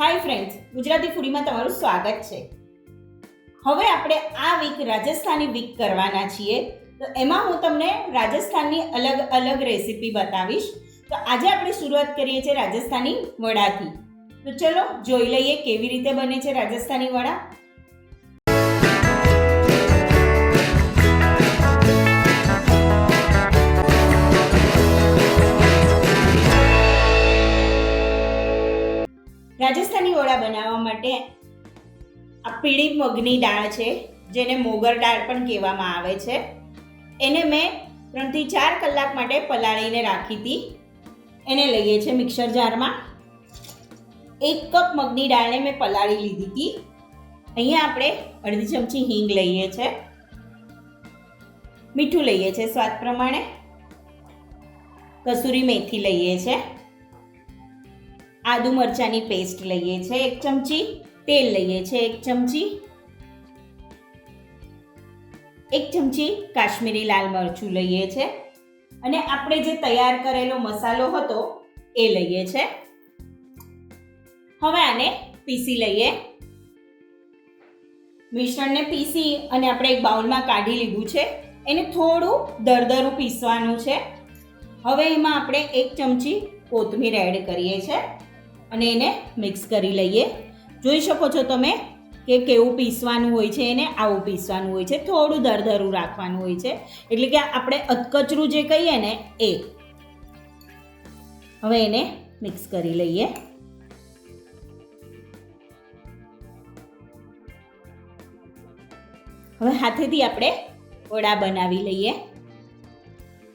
Hi friends Gujarati ફૂડીમાં તમારું સ્વાગત છે. હવે આપણે આ વીક રાજસ્થાની વીક કરવાના છીએ. તો એમાં હું તમને રાજસ્થાનની અલગ અલગ રેસીપી બતાવીશ. તો આજે આપણે શરૂઆત કરીએ છીએ રાજસ્થાની વડાથી. તો ચલો જોઈ લઈએ કેવી રીતે બને છે રાજસ્થાની વડા. રાજસ્થાની વડા બનાવવા માટે આ પીળી મગની દાળ છે, જેને મોગર દાળ પણ કહેવામાં આવે છે. એને મેં ત્રણથી ચાર કલાક માટે પલાળીને રાખી હતી. એને લઈએ છીએ મિક્સર જારમાં. એક કપ મગની દાળને મેં પલાળી લીધી હતી. અહીંયા આપણે અડધી ચમચી હિંગ લઈએ છીએ મીઠું લઈએ છીએ સ્વાદ પ્રમાણે. કસૂરી મેથી લઈએ છીએ આદુ મરચાંની પેસ્ટ લઈએ છીએ એક ચમચી, તેલ લઈએ છીએ એક ચમચી એક ચમચી કાશ્મીરી લાલ મરચું લઈએ છીએ અને આપણે જે તૈયાર કરેલો મસાલો હતો, એ લઈએ છીએ હવે આને પીસી લઈએ. મિશ્રણને પીસી અને આપણે એક બાઉલમાં કાઢી લીધું છે. એને થોડું દરદરું પીસવાનું છે. હવે એમાં આપણે એક ચમચી કોથમીર એડ કરીએ છીએ અને એને મિક્સ કરી લઈએ. જોઈ શકો છો તમે કે કેવું પીસવાનું હોય છે એને, આવું પીસવાનું હોય છે. થોડું દરદરું રાખવાનું હોય છે. એટલે કે આપણે અધકચરું જે કહીએ ને એ. હવે એને મિક્સ કરી લઈએ. હવે હાથેથી આપણે વડા બનાવી લઈએ.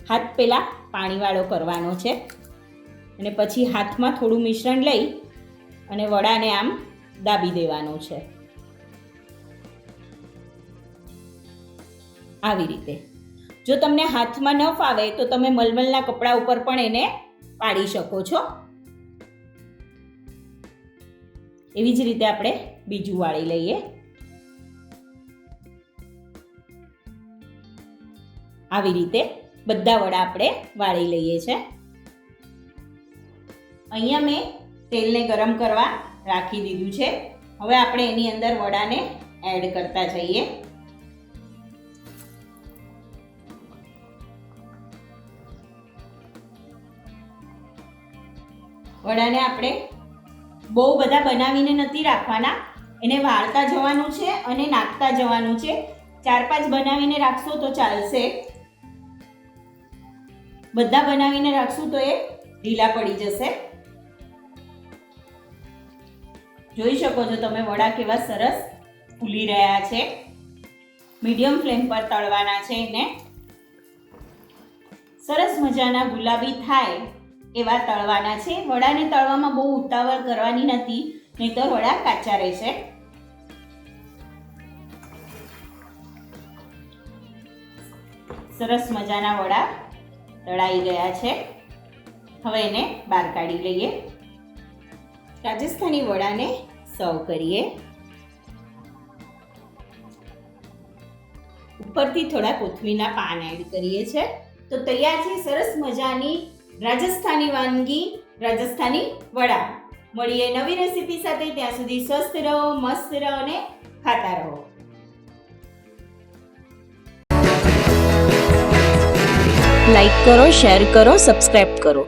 હાથ પહેલાં પાણીવાળો કરવાનો છે. અને પછી હાથમાં થોડું મિશ્રણ લઈ અને વડાને આમ દાબી દેવાનું છે. આવી રીતે. જો તમને હાથમાં ન ફાવે તો તમે મલમલના કપડા ઉપર પણ એને પાડી શકો છો. એવી જ રીતે આપણે બીજું વાળી લઈએ. આવી રીતે બધા વડા આપણે વાળી લઈએ છીએ અહીંયા મેં તેલને ગરમ કરવા રાખી દીધું છે. હવે આપણે એની અંદર વડાને એડ કરતા જઈએ. વડાને આપણે બહુ બધા બનાવીને નથી રાખવાના. એને વાળતા જવાનું છે અને નાખતા જવાનું છે. ચાર પાંચ બનાવીને રાખશો તો ચાલશે. બધા બનાવીને રાખશું તો એ ઢીલા પડી જશે. જોઈ શકો છો તમે વડા કેવા સરસ ફૂલી રહ્યા છે. મીડિયમ ફ્લેમ પર તળવાના છે એને. સરસ મજાના ગુલાબી થાય એવા તળવાના છે. વડાને તળવામાં બહુ ઉતાવળ કરવાની નથી તો વડા કાચા રહેશે. સરસ મજાના વડા તળાઈ ગયા છે. હવે એને બહાર કાઢી લઈએ. રાજસ્થાની વડાને સર્વ કરીએ. ઉપરથી થોડા કોથમીરના પાન એડ કરીએ છે. તો તૈયાર છે, સરસ મજાની રાજસ્થાની વાનગી, રાજસ્થાની વડા. મળીએ નવી રેસીપી સાથે, ત્યાં સુધી સ્વસ્થ રહો, મસ્ત રહો અને ખાતા રહો. લાઈક કરો, શેર કરો સબસ્ક્રાઈબ કરો.